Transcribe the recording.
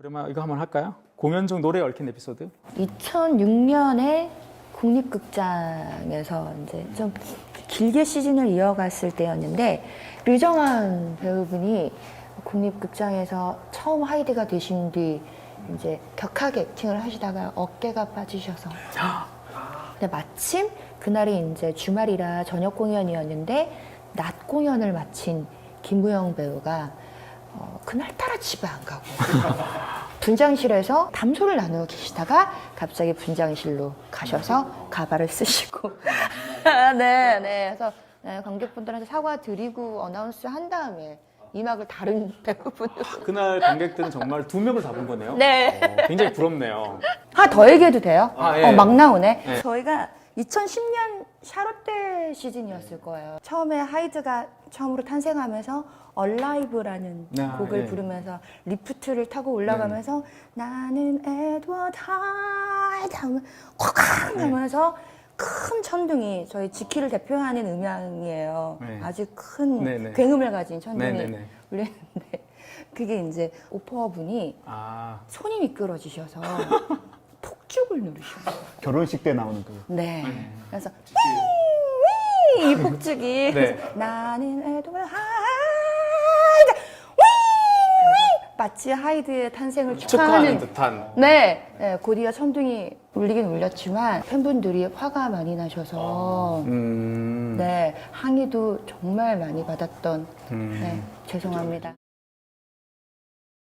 그러면 이거 한번 할까요? 공연 중 노래 얽힌 에피소드. 2006년에 국립극장에서 이제 좀 길게 시즌을 이어갔을 때였는데 류정환 배우분이 국립극장에서 처음 하이드가 되신 뒤 이제 격하게 액팅을 하시다가 어깨가 빠지셔서 근데 마침 그날이 이제 주말이라 저녁 공연이었는데 낮 공연을 마친 김구영 배우가 어, 그날따라 집에 안 가고 분장실에서 담소를 나누고 계시다가 갑자기 분장실로 가셔서 가발을 쓰시고 네, 네. 그래서 네, 관객분들한테 사과드리고 어나운스 한 다음에 이막을 다른 배우분으로 그날 관객들은 정말 두 명을 잡은 거네요. 네. 어, 굉장히 부럽네요. 하나 더 얘기해도 돼요? 아, 예. 어, 막 나오네. 네. 저희가 2010년 샤롯데 시즌이었을 거예요. 처음에 하이드가 처음으로 탄생하면서 얼라이브라는 아, 곡을 예. 부르면서 리프트를 타고 올라가면서 나는 에드워드 하이드 하면 콱 네. 하면서 큰 천둥이 저희 지키를 대표하는 음향이에요. 네. 아주 큰 네, 네. 굉음을 가진 천둥이 네네네. 울리는데 그게 이제 오퍼분이 아, 손이 미끄러지셔서 폭죽을 누르셔요. 결혼식 때 나오는 그 네. 그래서 윙 윙 이 폭죽이 네. 그래서 나는 애도 하이드 윙 윙 마치 하이드의 탄생을 축하하는 축하하는 듯한. 네, 네 곧이어 천둥이 울리긴 울렸지만 팬분들이 화가 많이 나셔서 음. 네 항의도 정말 많이 받았던 음. 네 죄송합니다.